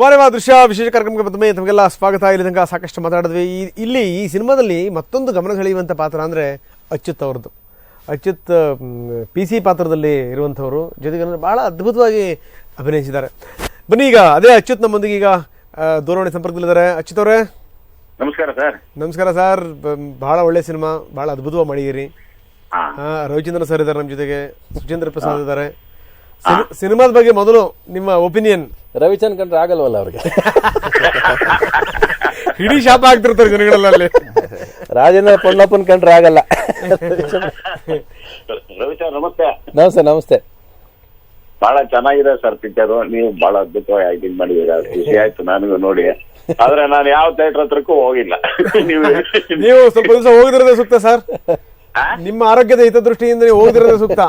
ಸ್ವಾರವ ದೃಶ್ಯ ವಿಶೇಷ ಕಾರ್ಯಕ್ರಮಕ್ಕೆ ಮತ್ತೊಮ್ಮೆ ತಮಗೆಲ್ಲ ಸ್ವಾಗತ. ಇಲ್ಲಿ ತನಕ ಸಾಕಷ್ಟು ಮಾತಾಡಿದ್ವಿ. ಈ- ಇಲ್ಲಿ ಈ ಸಿನಿಮಾದಲ್ಲಿ ಮತ್ತೊಂದು ಗಮನ ಸೆಳೆಯುವಂಥ ಪಾತ್ರ ಅಂದರೆ ಅಚ್ಯುತ್ ಅವ್ರದ್ದು. ಅಚ್ಯುತ್ ಪಿ ಸಿ ಪಾತ್ರದಲ್ಲಿ ಇರುವಂಥವರು ಜೊತೆಗೆ ಭಾಳ ಬಹಳ ಅದ್ಭುತವಾಗಿ ಅಭಿನಯಿಸಿದ್ದಾರೆ. ಬನ್ನಿ ಈಗ ಅದೇ ಅಚ್ಯುತ್ ನಮ್ಮೊಂದಿಗೆ ಈಗ ದೂರವಾಣಿ ಸಂಪರ್ಕದಲ್ಲಿದ್ದಾರೆ. ಅಚ್ಯುತ್ ಅವರೇ. ನಮಸ್ಕಾರ ಸರ್. ನಮಸ್ಕಾರ ಸರ್. ಭಾಳ ಬಹಳ ಒಳ್ಳೆ ಸಿನಿಮಾ. ಭಾಳ ಅದ್ಭುತವಾಗಿ ಆ, ರವಿಚಂದ್ರ ಸರ್ ಇದ್ದಾರೆ ನಮ್ಮ ಜೊತೆಗೆ. ಸುಚೇಂದ್ರ ಪ್ರಸಾದ್ ಇದ್ದಾರೆ. ಸಿನಿಮಾದ ಬಗ್ಗೆ ಮೊದಲು ನಿಮ್ಮ ಒಪಿನಿಯನ್. ರವಿಚಂದ್ ಕಂಡ್ರೆ ಆಗಲ್ವಲ್ಲ ಅವ್ರಿಗೆ? ಇಡೀ ಶಾಪ ಆಗ್ತಿರ್ತಾರೆ ಜನಗಳೆಲ್ಲ ಅಲ್ಲಿ ರಾಜೇಂದ್ರ ಪೊನ್ನಪ್ಪನ್ ಕಂಡ್ರೆ ಆಗಲ್ಲ. ರವಿಚಂದ್ರ ನಮಸ್ತೆ. ನಮಸ್ತೆ ನಮಸ್ತೆ. ಬಹಳ ಚೆನ್ನಾಗಿದೆ ಸರ್ ಪಿಕ್ಚರ್. ನೀವು ಬಹಳ ಅದ್ಭುತವಾಗಿ ಆಕ್ಟಿಂಗ್ ಮಾಡಿದ್ದೀರಾ. ಖುಷಿ ಆಯ್ತು ನನಗೂ ನೋಡಿ. ಆದ್ರೆ ನಾನು ಯಾವ ಥಿಯೇಟರ್ ಹತ್ರಕ್ಕೂ ಹೋಗಿಲ್ಲ. ನೀವು ನೀವು ಸ್ವಲ್ಪ ದಿವಸ ಹೋಗಿರೋದೇ ಸೂಕ್ತ ಸರ್. ನಿಮ್ಮ ಆರೋಗ್ಯದ ಹಿತದೃಷ್ಟಿಯಿಂದ ನೀವು ಹೋಗಿರೋದೇ ಸೂಕ್ತ.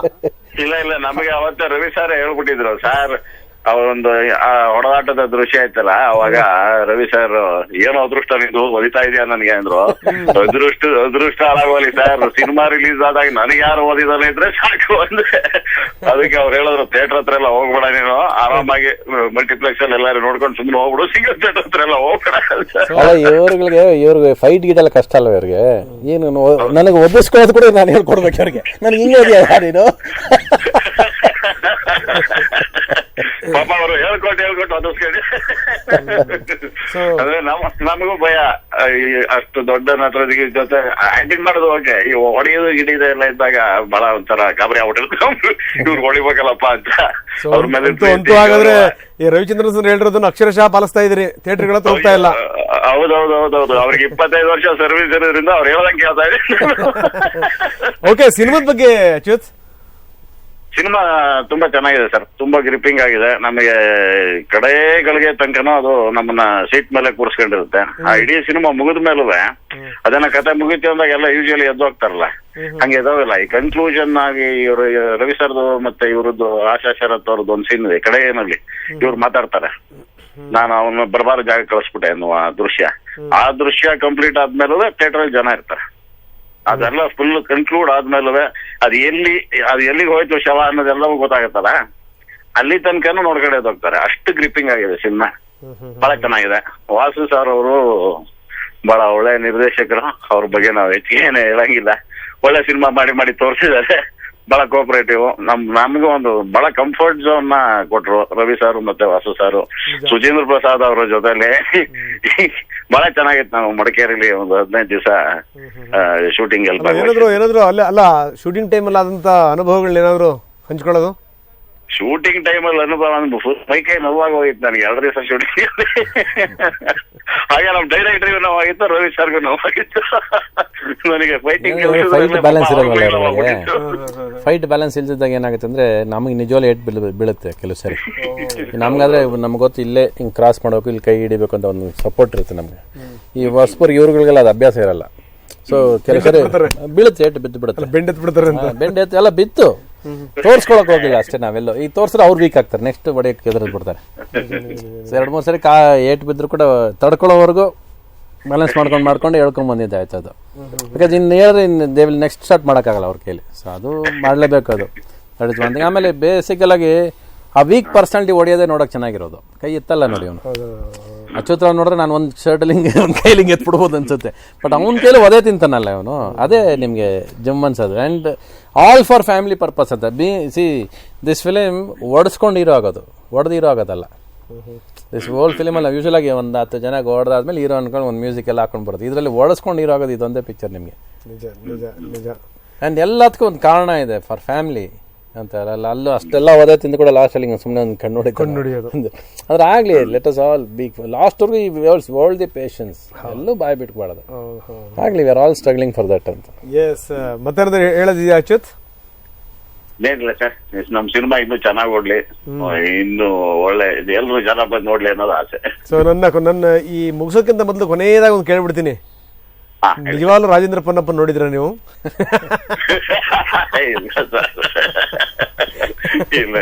ಇಲ್ಲ ಇಲ್ಲ ನಮಗೆ ಅವತ್ತೇ ರವಿ ಸರ್ ಹೇಳ್ಬಿಟ್ಟಿದ್ರು ಸರ್ ಅವರೊಂದು ಆ ಹೊಡೆದಾಟದ ದೃಶ್ಯ ಆಯ್ತಲ್ಲ, ಅವಾಗ ರವಿ ಸರ್ ಏನೋ ಅದೃಷ್ಟ ನಿಂದು, ಒಲಿತಾ ಇದೆಯಾ ನನಗೆ? ಅಂದ್ರು. ಅದೃಷ್ಟ ಅದೃಷ್ಟ ಹಾಳಾಗೋಲಿ ಸರ್ ಸಿನಿಮಾ ರಿಲೀಸ್ ಆದಾಗ ನನಗೆ ಯಾರು ಓದಿದಾನೆ ಇದ್ರೆ ಸಾಕು ಅಂದ್ರೆ ಅದಕ್ಕೆ ಅವ್ರು ಹೇಳಿದ್ರು, ಥಿಯೇಟರ್ ಹತ್ರ ಎಲ್ಲ ಹೋಗ್ಬೇಡ ನೀನು. ಆರಾಮಾಗಿ ಮಲ್ಟಿಪ್ಲೆಕ್ಸ್ ಅಲ್ಲಿ ಎಲ್ಲಾರು ನೋಡ್ಕೊಂಡು ಸುಮ್ಮನೆ ಹೋಗ್ಬಿಡು. ಸಿಂಗಲ್ ಥಿಯೇಟರ್ ಹತ್ರ ಎಲ್ಲ ಹೋಗ್ಬೇಡ ಅಲ್ಲ, ಇವ್ರುಗಳಿಗೆ, ಇವ್ರಿಗೆ ಫೈಟ್ ಗೀಟ್ ಎಲ್ಲ ಕಷ್ಟ ಅಲ್ವ ಇವ್ರಿಗೆ? ಏನು ನನಗೆ ಒದಿಸ್ಕೊಳ್ಳೋದು ಕೂಡ ನಾನು ಹೇಳ್ಕೊಡ್ಬೇಕು ಅವ್ರಿಗೆ ನನಗೆ ಹಿಂಗೆ ನೀನು? ಪಾಪ ಅವರು ಹೇಳ್ಕೊಟ್ಟು ಹೇಳ್ಕೊಟ್ಟು ಅದರ್ಸ್ಕೊಂಡು So- ಅಂದ್ರೆ ನಮ್ ನಮಗೂ ಭಯ. ಅಷ್ಟು ದೊಡ್ಡ ನಟರಿಗೆ ಜೊತೆ ಆಕ್ಟಿಂಗ್ ಮಾಡೋದು ಓಕೆ ಈ ಹೊಡೆಯೋದು ಗಿಡಿಯೋದು ಎಲ್ಲ ಇದ್ದಾಗ ಬಹಳ ಒಂಥರ ಗಾಬರಿ ಆಗ್ಬಿಟ್ಟಿರ್ತಾರೆ ಇವ್ರು ಹೊಡಿಬೇಕಲ್ಲಪ್ಪ ಅಂತ. ಅವ್ರ ಮೇಲೆ ಹಾಗಾದ್ರೆ ಈ ರವಿಚಂದ್ರನ್ ಸರ್ ಹೇಳಿರೋದನ್ನ ಅಕ್ಷರಶಃ ಪಾಲಿಸ್ತಾ ಇದ್ರಿ ಥಿಯೇಟರ್ಗಳ ಹೋಗ್ತಾ ಇಲ್ಲ. ಹೌದೌದು ಹೌದೌದು. ಅವ್ರಿಗೆ ಇಪ್ಪತ್ತೈದು ವರ್ಷ ಸರ್ವಿಸ್ ಇರೋದ್ರಿಂದ ಅವ್ರು ಹೇಳ್ದಂಗೆ ಕೇಳ್ತಾ ಇದ್ದಾರೆ ಓಕೆ ಸಿನಿಮಾದ ಬಗ್ಗೆ ಅಚ್ಯುತ್? ಸಿನಿಮಾ ತುಂಬಾ ಚೆನ್ನಾಗಿದೆ ಸರ್. ತುಂಬಾ ಗ್ರಿಪ್ಪಿಂಗ್ ಆಗಿದೆ. ನಮಗೆ ಕಡೆಗಳಿಗೆ ತನಕನೂ ಅದು ನಮ್ಮನ್ನ ಸೀಟ್ ಮೇಲೆ ಕೂರಿಸ್ಕೊಂಡಿರುತ್ತೆ. ಆ ಇಡೀ ಸಿನಿಮಾ ಮುಗಿದ ಮೇಲೂ ಅದನ್ನ ಕತೆ ಮುಗಿತು ಅಂದಾಗ ಎಲ್ಲ ಯೂಶಲಿ ಎದ್ದು ಹೋಗ್ತಾರಲ್ಲ. ಹಂಗೆ ಎದೋವಿಲ್ಲ ಈ ಕನ್ಕ್ಲೂಷನ್ ಆಗಿ ಇವರು ರವಿ ಸರ್ದು ಮತ್ತೆ ಇವ್ರದ್ದು ಆಶಾ ಶರತ್ ಅವ್ರದ್ದು ಒಂದು ಸೀನ್ ಇದೆ. ಏನಲ್ಲಿ ಇವ್ರು ಮಾತಾಡ್ತಾರೆ. ನಾನು ಅವನ್ನ ಬರಬಾರ ಜಾಗ ಕಳಿಸ್ಬಿಟ್ಟೆ ಅನ್ನುವ ದೃಶ್ಯ. ಆ ದೃಶ್ಯ ಕಂಪ್ಲೀಟ್ ಆದ್ಮೇಲೆ ಥಿಯೇಟರ್ ಅಲ್ಲಿ ಜನ ಇರ್ತಾರೆ. ಅದೆಲ್ಲ ಫುಲ್ ಕನ್ಕ್ಲೂಡ್ ಆದ್ಮೇಲೆ ಅದ್ ಎಲ್ಲಿ, ಅದ್ ಎಲ್ಲಿಗೆ ಹೋಯ್ತು ಶವ ಅನ್ನೋದೆಲ್ಲವೂ ಗೊತ್ತಾಗತ್ತಲ್ಲ? ಅಲ್ಲಿ ತನಕನೂ ನೋಡ್ಕಡೆ ಹೋಗ್ತಾರೆ. ಅಷ್ಟು ಗ್ರಿಪ್ಪಿಂಗ್ ಆಗಿದೆ ಸಿನಿಮಾ. ಬಹಳ ಚೆನ್ನಾಗಿದೆ. ವಾಸು ಸರ್ ಅವರು ಬಹಳ ಒಳ್ಳೆ ನಿರ್ದೇಶಕರು. ಅವ್ರ ಬಗ್ಗೆ ನಾವು ಹೆಚ್ಚಿಗೆ ಏನೇ ಹೇಳಂಗಿಲ್ಲ. ಒಳ್ಳೆ ಸಿನಿಮಾ ಮಾಡಿ ಮಾಡಿ ತೋರಿಸಿದ್ದಾರೆ. ಬಹಳ ಕೋಪರೇಟಿವ್ ನಮ್ ನಮ್ಗೆ ಒಂದು ಬಹಳ ಕಂಫರ್ಟ್ ಝೋನ್ನ ಕೊಟ್ರು ರವಿ ಸರ್ ಮತ್ತೆ ವಾಸು ಸಾರು. ಸುಜೀಂದ್ರ ಪ್ರಸಾದ್ ಅವರ ಜೊತೆಲಿ ಬಹಳ ಚೆನ್ನಾಗಿತ್ತು ನಾವು ಮಡಿಕೇರಿಲಿ ಒಂದು ಹದಿನೈದು ದಿವಸ ಶೂಟಿಂಗ್ ಎಲ್ಲ ಏನಾದ್ರು ಏನಾದ್ರು ಅಲ್ಲ ಅಲ್ಲ ಶೂಟಿಂಗ್ ಅಲ್ಲಿ ಆದಂತ ಅನುಭವಗಳನ್ನ ಏನಾದ್ರು ಹಂಚ್ಕೊಳ್ಳೋದು? ಶೂಟಿಂಗ್ ಟೈಮಲ್ಲಿ ಅನುಭವ ಅಂದ್ಬಿಟ್ಟು ಮೈ ಕೈ ನೋವಾಗ ಹೋಗಿತ್ತು ನನಗೆ ಎರಡು ದಿವಸ ಶೂಟಿಂಗ್ ಹಾಗೆ ನಮ್ ಡೈರೆಕ್ಟರ್ಗೂ ನೋವಾಗಿತ್ತು ರವಿ ಸರ್ಗೂ ನೋವಾಗಿತ್ತು. ನನಗೆ ಫೈಟಿಂಗ್ ಫೈಟ್ ಬ್ಯಾಲೆನ್ಸ್ ಇರೋಲ್ಲ ಫೈಟ್ ಬ್ಯಾಲೆನ್ಸ್ ಇಲ್ದಿದ್ದಾಗ ಏನಾಗುತ್ತೆ ಅಂದ್ರೆ ನಮಗೆ ನಿಜವಾಗ್ಲೂ ಏಟ್ ಬೀಳ ಬೀಳುತ್ತೆ ಕೆಲವು ಸರಿ. ನಮ್ಗಾದ್ರೆ ನಮ್ಗೆ ಗೊತ್ತು ಇಲ್ಲೇ ಹಿಂಗೆ ಕ್ರಾಸ್ ಮಾಡಬೇಕು ಇಲ್ಲಿ ಕೈ ಹಿಡಿಬೇಕು ಅಂತ ಒಂದು ಸಪೋರ್ಟ್ ಇರುತ್ತೆ ನಮಗೆ. ಈ ವಸ್ಪುರ್ ಇವ್ರುಗಳಿಗೆಲ್ಲ ಅದು ಅಭ್ಯಾಸ ಇರಲ್ಲ. ಸೊ ಕೆಲವು ಸರಿ ಬೀಳುತ್ತೆ ಏಟ್ ಬಿದ್ದು ಬಿಡುತ್ತೆ. ಬೆಂಡೆತ್ ಬಿಡ್ತಾರೆ ಅಂತ. ಹಾ, ಬೆಂಡೆ ಎತ್ತು ಎಲ್ಲ ಬಿತ್ತು. ತೋರ್ಸ್ಕೊಳಕ್ ಹೋಗಿಲ್ಲ ಅಷ್ಟೇ ನಾವೆಲ್ಲೋ. ಈ ತೋರ್ಸಿದ್ರೆ ಅವ್ರು ವೀಕ್ ಆಗ್ತಾರೆ. ನೆಕ್ಸ್ಟ್ ಒಡೆಯಕ್ಕೆ ಎದುರು ಬಿಡ್ತಾರೆ. ಎರಡು ಮೂರು ಸರಿ ಕಾ ಏಟ್ ಬಿದ್ರು ಕೂಡ ತಡ್ಕೊಳ್ಳೋವರೆಗೂ ಬ್ಯಾಲೆನ್ಸ್ ಮಾಡ್ಕೊಂಡು ಮಾಡ್ಕೊಂಡು ಹೇಳ್ಕೊಂಡ್ ಬಂದಿದ್ದೆ ಆಯ್ತು ಅದು. ಬಿಕಾಸ್ ಇನ್ನು ಹೇಳಿದ್ರೆ ಇನ್ನು ದೇ ವಿಲ್ ನೆಕ್ಸ್ಟ್ ಸ್ಟಾರ್ಟ್ ಮಾಡೋಕ್ಕಾಗಲ್ಲ ಅವ್ರ ಕೈಲಿ. ಸೊ ಅದು ಮಾಡಲೇಬೇಕು ಅದು. ದಟ್ ಇಸ್ ಒನ್ ಥಿಂಗ್ ಆಮೇಲೆ ಬೇಸಿಕಲ್ ಆಗಿ ಆ ವೀಕ್ ಪರ್ಸನಾಲಿಟಿ ಹೊಡೆಯೋದೇ ನೋಡೋಕೆ ಚೆನ್ನಾಗಿರೋದು. ಕೈ ಎತ್ತಲ್ಲ ನೋಡಿ ಅವನು. ಅಚ್ಯುತ್ರ ನೋಡಿದ್ರೆ ನಾನು ಒಂದು ಶರ್ಟ್ ಲಿಂಗ್ ಒಂದು ಕೈಲಿ ಹಿಂಗೆ ಎತ್ಬಿಡ್ಬೋದು ಅನ್ಸುತ್ತೆ. ಬಟ್ ಅವನ ಕೈಲಿ ಒದೇ ತಿಂತಾನಲ್ಲ ಅವನು. ಅದೇ ನಿಮಗೆ ಜಮ್ ಅನ್ಸೋದು. And all for family purpose ಅಂತ ಬಿ ಸಿ ದಿಸ್ ಫಿಲಿಮ್ ಒಡಿಸ್ಕೊಂಡು ಹೀರೋ ಆಗೋದು. ಒಡೆದು ಹೀರೋ ಆಗೋದಲ್ಲ ದಿಸ್ ಓಲ್ಡ್ ಫಿಲಿಮಲ್ಲಿ ಯೂಶಲ್ ಆಗಿ ಒಂದು ಹತ್ತು ಜನ ಹೊಡೆದಾದ್ಮೇಲೆ ಹೀರೋ ಅನ್ಕೊಂಡು ಒಂದು ಮ್ಯೂಸಿಕ್ ಎಲ್ಲ ಹಾಕೊಂಡು ಬರೋದು. ಇದರಲ್ಲಿ ಒಡಿಸ್ಕೊಂಡು ಹೀರೋ ಆಗೋದು ಇದೊಂದೇ ಪಿಕ್ಚರ್ ನಿಮಗೆ. ಆ್ಯಂಡ್ ಎಲ್ಲದಕ್ಕೂ ಒಂದು ಕಾರಣ ಇದೆ ಫಾರ್ ಫ್ಯಾಮಿಲಿ ಅಂತ ಅಲ್ಲ ಅಲ್ಲೂ ಅಷ್ಟೆಲ್ಲ ಓದೋ ತಿಂದು ಕೂಡ ಲಾಸ್ಟಲ್ಲಿ ಹಿಂಗೆ ಸುಮ್ಮನೆ ಒಂದು ಕಣ್ಣು ನೋಡಿ ಕಣ್ಣು ಹೊಡಿಯೋದು. ಅಂದ್ರೆ ಆಗಲಿ ಲೆಟ್ ಅಸ್ ಆಲ್ ಬಿಗ್ ಲಾಸ್ಟ್ವರೆಗೂ ಈ ವರ್ಲ್ಡ್ ದಿ ಪೇಷನ್ಸ್ ಎಲ್ಲೂ ಬಾಯ್ ಬಿಟ್ಬಾರ್ದು ಆಗಲಿ we are all struggling for that ಅಂತ. ಎಸ್ ಮತ್ತೇನಾದ್ರು ಹೇಳೋದಿದೆಯಾ ಅಚ್ಯುತ್? ಏನಿಲ್ಲ ಸರ್ ನಮ್ ಸಿನಿಮಾ ಇನ್ನೂ ಚೆನ್ನಾಗಿ ಓಡ್ಲಿ. ಇನ್ನು ಒಳ್ಳೆ ಇದು ಎಲ್ರು ಜನ ಬಂದು ನೋಡ್ಲಿ ಅನ್ನೋದು ಆಸೆ. ಸೊ ನನ್ನ ನನ್ನ ಈ ಮುಗಿಸೋಕ್ಕಿಂತ ಮೊದಲು ಕೊನೆಯದಾಗ ಒಂದು ಕೇಳ್ಬಿಡ್ತೀನಿ. ನಿಜವಾಗ್ಲೂ ರಾಜೇಂದ್ರ ಪೊನ್ನಪ್ಪ ನೋಡಿದ್ರ ನೀವು? ಇಲ್ಲ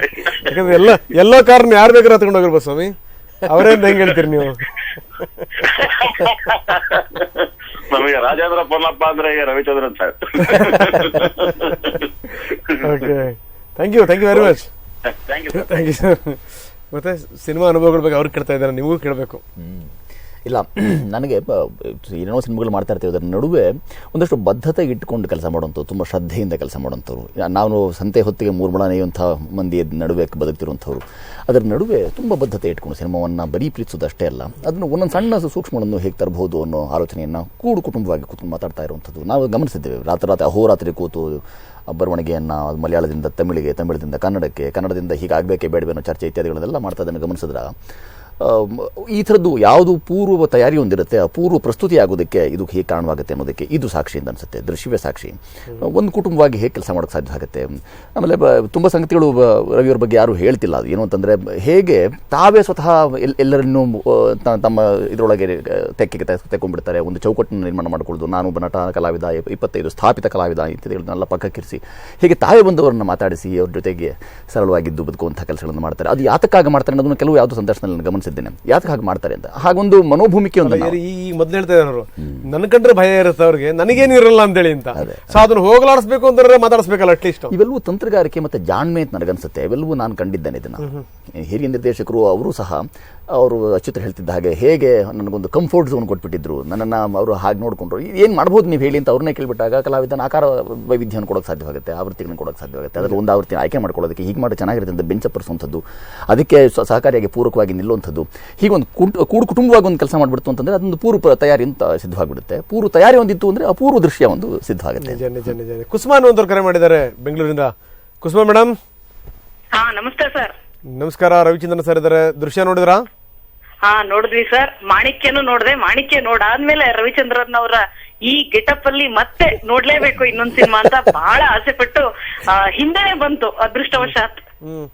ಯಾಕಂದ್ರೆ ಎಲ್ಲ ಎಲ್ಲೋ ಕಾರ್ನ ಯಾರು ಬೇಕಾದ್ರೂ ಹತ್ಕೊಂಡು ಹೋಗಿರ್ಬೋದು ಸ್ವಾಮಿ. ಅವರೇ ಹೆಂಗ್ ಹೇಳ್ತೀರಿ ನೀವು? ನಮಗೆ ರಾಜೇಂದ್ರ ಪೊನ್ನಪ್ಪ ಅಂದ್ರೆ Ravichandra Ravichandran sir. Okay thank you thank you very much thank you sir thank you sir ಮತ್ತೆ ಸಿನಿಮಾ ಅನುಭವಗಳ ಬಗ್ಗೆ ಅವ್ರಿಗೆ ಕೇಳ್ತಾ ಇದ್ದಾರೆ ನಿಮಗೂ ಕೇಳಬೇಕು. ಇಲ್ಲ, ನನಗೆ ಏನೇನೋ ಸಿನಿಮಾಗಳು ಮಾಡ್ತಾ ಇರ್ತೀವಿ, ಅದರ ನಡುವೆ ಒಂದಷ್ಟು ಬದ್ಧತೆ ಇಟ್ಕೊಂಡು ಕೆಲಸ ಮಾಡುವಂಥವ್ರು ತುಂಬ ಶ್ರದ್ಧೆಯಿಂದ ಕೆಲಸ ಮಾಡುವಂಥವ್ರು ನಾನು ಸಂತೆ ಹೊತ್ತಿಗೆ ಮೂರ್ಮಳ ನೇಯುವಂಥ ಮಂದಿ ನಡುವೆ ಬದುಕ್ತಿರುವಂಥವ್ರು. ಅದರ ನಡುವೆ ತುಂಬ ಬದ್ಧತೆ ಇಟ್ಕೊಂಡು ಸಿನಿಮಾವನ್ನು ಬರೀ ಪ್ರೀತಿಸೋದಷ್ಟೇ ಅಲ್ಲ, ಅದನ್ನು ಒಂದೊಂದು ಸಣ್ಣ ಸೂಕ್ಷ್ಮಗಳನ್ನು ಹೇಗೆ ತರಬಹುದು ಅನ್ನೋ ಆಲೋಚನೆಯನ್ನು ಕೂಡು ಕುಟುಂಬವಾಗಿ ಕೂತ್ಕೊಂಡು ಮಾತಾಡ್ತಾ ಇರುವಂಥದ್ದು. ನಾವು ಗಮನಿಸಿದ್ದೇವೆ, ರಾತ್ರಿ ರಾತ್ರಿ ಅಹೋರಾತ್ರಿ ಕೂತು ಬರವಣಿಗೆಯನ್ನು ಮಲಯಾಳದಿಂದ ತಮಿಳಿಗೆ, ತಮಿಳದಿಂದ ಕನ್ನಡಕ್ಕೆ, ಕನ್ನಡದಿಂದ ಹೀಗಾಗಬೇಕೇ ಬೇಡವೇ ಅನ್ನೋ ಚರ್ಚೆ ಇತ್ಯಾದಿಗಳನ್ನೆಲ್ಲ ಮಾಡ್ತಾ ಅದನ್ನು ಗಮನಿಸಿದ್ರೆ? ಈ ಥರದ್ದು ಯಾವುದು ಪೂರ್ವ ತಯಾರಿ ಒಂದಿರುತ್ತೆ ಆ ಪೂರ್ವ ಪ್ರಸ್ತುತಿ ಆಗೋದಕ್ಕೆ ಇದು ಹೇಗೆ ಕಾರಣವಾಗುತ್ತೆ ಅನ್ನೋದಕ್ಕೆ ಇದು ಸಾಕ್ಷಿ ಅಂತ ಅನಿಸುತ್ತೆ, ದೃಶ್ಯವೇ ಸಾಕ್ಷಿ. ಒಂದು ಕುಟುಂಬವಾಗಿ ಹೇಗೆ ಕೆಲಸ ಮಾಡೋಕ್ಕೆ ಸಾಧ್ಯ ಆಗುತ್ತೆ? ಆಮೇಲೆ ತುಂಬ ಸಂಗತಿಗಳು ರವಿಯವ್ರ ಬಗ್ಗೆ ಯಾರು ಹೇಳ್ತಿಲ್ಲ ಅದು. ಏನು ಅಂತಂದರೆ, ಹೇಗೆ ತಾವೇ ಸ್ವತಃ ಎಲ್, ಎಲ್ಲರನ್ನೂ ತಮ್ಮ ಇದರೊಳಗೆ ತೆಕ್ಕೆಗೆ ತೆಕ್ಕೊಂಡ್ಬಿಡ್ತಾರೆ. ಒಂದು ಚೌಕಟ್ಟನ್ನು ನಿರ್ಮಾಣ ಮಾಡಿಕೊಳ್ಳೋದು, ನಾನು ನಟ, ಕಲಾವಿದ ಇಪ್- ಇಪ್ಪತ್ತೈದು ಸ್ಥಾಪಿತ ಕಲಾವಿದ ಇತ್ಯಾದಿಗಳನ್ನೆಲ್ಲ ಪಕ್ಕಕ್ಕಿರಿಸಿ. ಹೇಗೆ ತಾವೇ ಬಂದವರನ್ನು ಮಾತಾಡಿಸಿ, ಅವ್ರ ಜೊತೆಗೆ ಸರಳವಾಗಿದ್ದು ಬದುಕುವಂಥ ಕೆಲಸಗಳನ್ನು ಮಾಡ್ತಾರೆ. ಅದು ಯಾತಕ್ಕಾಗಿ ಮಾಡ್ತಾರೆ ಅನ್ನೋದನ್ನು ಕೆಲವು ಯಾವುದೋ ಸಂದರ್ಶನದಲ್ಲಿ ನಾನು ಗಮನಿಸಿದ್ದೇನೆ ಯಾತಕ್ಕೆ ಹಾಗೆ ಮಾಡ್ತಾರೆ ಅಂತ? ಹಾಗೊಂದು ಮನೋಭೂಮಿಕೆ ಒಂದು ಈ ಮೊದ್ಲು ಹೇಳ್ತಾ ಇದ್ದಾರೆ ಅವರು ನನ್ ಕಂಡ್ರೆ ಭಯ ಇರುತ್ತೆ ಅವ್ರಿಗೆ ನನಗೇನು ಇರಲ್ಲ ಅಂತೇಳಿ ಅಂತ. ಸೊ ಅದನ್ನ ಹೋಗಲಾಡಿಸ್ಬೇಕು ಅಂತಂದ್ರೆ ಮಾತಾಡಿಸ್ಬೇಕಲ್ಲ ಅಟ್ಲೀಸ್ಟ್ ಇವೆಲ್ಲವೂ ತಂತ್ರಗಾರಿಕೆ ಮತ್ತೆ ಜಾಣ್ಮೆ ಅಂತ ನನಗನ್ಸುತ್ತೆ. ಇವೆಲ್ಲವೂ ನಾನು ಕಂಡಿದ್ದೇನೆ ಇದನ್ನ. ಹಿರಿಯ ನಿರ್ದೇಶಕರು ಅವರು ಸಹ ಅವರು ಅಚ್ಯುತರು ಹೇಳ್ತಿದ್ದ ಹಾಗೆ ಹೇಗೆ ನನಗೊಂದು ಕಂಫರ್ಟ್ ಝೋನ್ ಕೊಟ್ಬಿಟ್ಟಿದ್ರು ನನ್ನನ್ನು ಅವರು ಹಾಗೆ ನೋಡಿಕೊಂಡ್ರು. ಏನು ಮಾಡ್ಬೋದು ನೀವು ಹೇಳಿ ಅಂತ ಅವ್ರನ್ನೇ ಕೇಳಿಬಿಟ್ಟಾಗ ಕಲಾವಿದನ ಆಕಾರ ವೈವಿಧ್ಯವನ್ನು ಕೊಡೋಕ್ಕೆ ಸಾಧ್ಯವಾಗುತ್ತೆ ಆವೃತ್ತಿಗಳನ್ನು ಕೊಡೋಕ್ಕೆ ಸಾಧ್ಯವಾಗುತ್ತೆ. ಅದರಲ್ಲಿ ಒಂದು ಆವೃತ್ತಿ ಆಯ್ಕೆ ಮಾಡ್ಕೊಳ್ಳೋದಕ್ಕೆ ಹೀಗೆ ಮಾಡಿ ಚೆನ್ನಾಗಿರುತ್ತೆ ಅಂತ ಬೆಂಚಪ್ಪರಿಸುವಂಥದ್ದು ಅದಕ್ಕೆ ಸಹಕಾರಿಯಾಗಿ ಪೂರಕವಾಗಿ ನಿಲ್ಲುವಂಥದ್ದು. ಹೀಗೊಂದು ಕೂಡ ಕೂಡು ಕುಟುಂಬವಾಗಿ ಒಂದು ಕೆಲಸ ಮಾಡಿಬಿಡ್ತು ಅಂತಂದರೆ ಅದೊಂದು ಪೂರ್ವ ತಯಾರಿ ಅಂತ ಸಿದ್ಧವಾಗಿಬಿಡುತ್ತೆ. ಪೂರ್ವ ತಯಾರಿ ಒಂದಿತ್ತು ಅಂದರೆ ಅಪೂರ್ವ ದೃಶ್ಯ ಒಂದು ಸಿದ್ಧವಾಗುತ್ತೆ. ನಿಜ ನಿಜ ನಿಜ. ಕುಸುಮಾ ಅನ್ನುವಂಥವ್ರು ಕರೆ ಮಾಡಿದ್ದಾರೆ ಬೆಂಗಳೂರಿಂದ. ಕುಸುಮಾ ಮೇಡಮ್ ಹಾ ನಮಸ್ತೆ ಸರ್. ನಮಸ್ಕಾರ ರವಿಚಂದ್ರನ್ ಸರ್ ಇದ್ದಾರೆ. ದೃಶ್ಯ ನೋಡಿದ್ರಾ? ಹಾ ನೋಡಿದ್ವಿ ಸರ್ ಮಾಣಿಕ್ಯನು ನೋಡ್ದೆ. ಮಾಣಿಕ್ಯ ನೋಡಾದ್ಮೇಲೆ ರವಿಚಂದ್ರನ್ ಅವರ ಈ ಗೆಟಪ್ ಅಲ್ಲಿ ಮತ್ತೆ ನೋಡ್ಲೇಬೇಕು ಇನ್ನೊಂದ್ ಸಿನಿಮಾ ಅಂತ ಬಹಳ ಆಸೆ ಪಟ್ಟು ಹಿಂದೆನೆ ಬಂತು ಅದೃಷ್ಟವಶಾತ್. ಹ್ಮ್.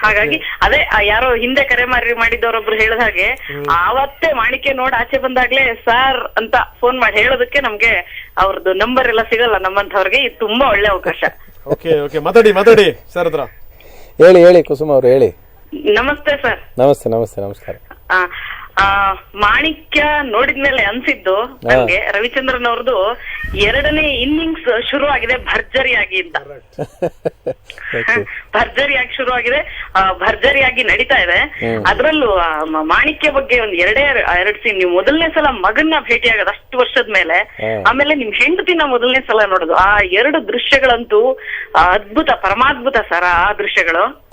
ಹಾಗಾಗಿ ಅದೇ ಯಾರೋ ಹಿಂದೆ ಕರೆ ಮಾರಿ ಮಾಡಿದವರೊಬ್ರು ಹೇಳಿದ ಹಾಗೆ ಆವತ್ತೇ ಮಾಣಿಕೆ ನೋಡ್ ಆಚೆ ಬಂದಾಗ್ಲೇ ಸರ್ ಅಂತ ಫೋನ್ ಮಾಡಿ ಹೇಳೋದಕ್ಕೆ ನಮ್ಗೆ ಅವ್ರದ್ದು ನಂಬರ್ ಎಲ್ಲ ಸಿಗಲ್ಲ ನಮ್ಮಂತವ್ರಿಗೆ ಇದು ತುಂಬಾ ಒಳ್ಳೆ ಅವಕಾಶ. ಓಕೆ ಓಕೆ ಮಾತಾಡಿ ಮಾತಾಡಿ ಸರ್ ಹತ್ರ. ಹೇಳಿ ಹೇಳಿ ಕುಸುಮ ಅವ್ರು ಹೇಳಿ. ನಮಸ್ತೆ ಸರ್ ನಮಸ್ತೆ ನಮಸ್ತೆ ನಮಸ್ಕಾರ. ಮಾಣಿಕ್ಯ ನೋಡಿದ್ಮೇಲೆ ಅನ್ಸಿದ್ದು ನನ್ಗೆ ರವಿಚಂದ್ರನ್ ಅವ್ರದ್ದು ಎರಡನೇ ಇನ್ನಿಂಗ್ಸ್ ಶುರು ಆಗಿದೆ ಭರ್ಜರಿಯಾಗಿ ಅಂತ. ಭರ್ಜರಿಯಾಗಿ ಶುರು ಆಗಿದೆ ಭರ್ಜರಿಯಾಗಿ ನಡೀತಾ ಇದೆ. ಅದ್ರಲ್ಲೂ ಮಾಣಿಕ್ಯ ಬಗ್ಗೆ ಒಂದ್ ಎರಡೇ ಎರಡ್ ಸೀನ್ ನೀವು ಮೊದಲನೇ ಸಲ ಮಗನ್ನ ಭೇಟಿ ಆಗೋದು ಅಷ್ಟು ವರ್ಷದ ಮೇಲೆ ಆಮೇಲೆ ನಿಮ್ ಹೆಂಡತಿನ ಮೊದಲನೇ ಸಲ ನೋಡುದು. ಆ ಎರಡು ದೃಶ್ಯಗಳಂತೂ ಅದ್ಭುತ ಪರಮಾದ್ಭುತ ಸರ್ ಆ ದೃಶ್ಯಗಳು.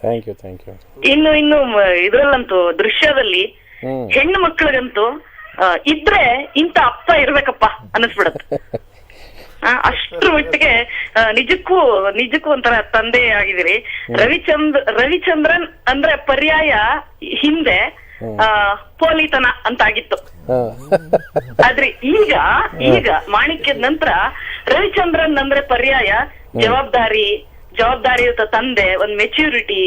ಇನ್ನು ಇನ್ನು ಇದ್ರಲ್ಲಂತೂ ದೃಶ್ಯದಲ್ಲಿ. ಹೆಣ್ಣು ಮಕ್ಕಳಿಗಂತೂ ಇದ್ರೆ ಇಂತ ಅಪ್ಪ ಇರ್ಬೇಕಪ್ಪ ಅನ್ನಿಸ್ಬಿಡತ್ತೆ. ಆ, ಅಷ್ಟ್ರ ಮಟ್ಟಿಗೆ ನಿಜಕ್ಕೂ ನಿಜಕ್ಕೂ ಒಂಥರ ತಂದೆ ಆಗಿದಿರಿ ರವಿಚಂದ್ರ ರವಿಚಂದ್ರನ್ ಅಂದ್ರೆ ಪರ್ಯಾಯ ಹಿಂದೆ ಪೋಲಿತನ ಅಂತ ಆಗಿತ್ತು ಆದ್ರೆ ಈಗ ಈಗ ಮಾಣಿಕ್ಯದ ನಂತರ ರವಿಚಂದ್ರನ್ ಅಂದ್ರೆ ಪರ್ಯಾಯ ಜವಾಬ್ದಾರಿ ಜವಾಬ್ದಾರಿಯುತ ತಂದೆ ಒಂದ್ ಮೆಚ್ಯೂರಿಟಿ